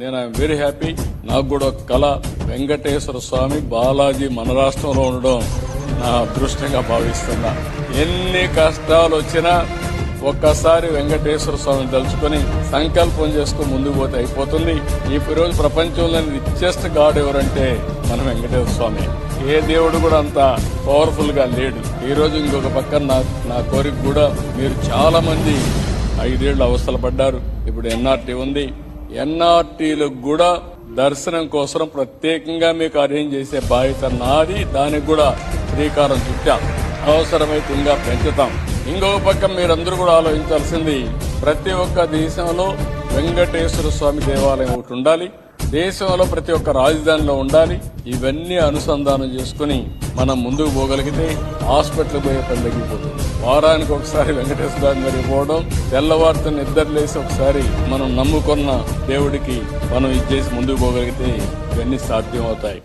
నేను I'm very happy. నాకు కూడా ఒక కళ. వెంకటేశ్వర స్వామి బాలాజీ మన రాష్ట్రంలో ఉండడం నా అదృష్టంగా భావిస్తున్నా. ఎన్ని కష్టాలు వచ్చినా ఒక్కసారి వెంకటేశ్వర స్వామిని తలుచుకొని సంకల్పం చేసుకుని ముందుకు పోతే అయిపోతుంది. ఈ రోజు ప్రపంచంలోని రిచెస్ట్ గాడ్ ఎవరంటే మన వెంకటేశ్వర స్వామి. ఏ దేవుడు కూడా అంత పవర్ఫుల్గా లేడు. ఈ రోజు ఇంకొక పక్కన నా నా కోరిక కూడా మీరు చాలా మంది ఐదేళ్ళు అవస్థలు పడ్డారు. ఇప్పుడు ఎన్ఆర్టీ ఉంది. ఎన్ఆర్టీలకు కూడా దర్శనం కోసం ప్రత్యేకంగా మీకు అరేంజ్ చేసే బాధ్యత నాది. దానికి కూడా శ్రీకారం చుట్టాం అవసరమైతే ఇంకా పెంచుతాం. ఇంకొక పక్క మీరందరూ కూడా ఆలోచించాల్సింది ప్రతి ఒక్క దేశంలో వెంకటేశ్వర స్వామి దేవాలయం ఒకటి ఉండాలి. దేశంలో ప్రతి ఒక్క రాజధానిలో ఉండాలి. ఇవన్నీ అనుసంధానం చేసుకుని మనం ముందుకు పోగలిగితే హాస్పిటల్ పోయే పని తగ్గిపోతుంది వారానికి ఒకసారి వెంకటేశ్వర గారికి పోవడం తెల్లవారితో నిద్రలేసి ఒకసారి మనం నమ్ముకున్న దేవుడికి మనం ఇది చేసి ముందుకు పోగలిగితే ఇవన్నీ సాధ్యం అవుతాయి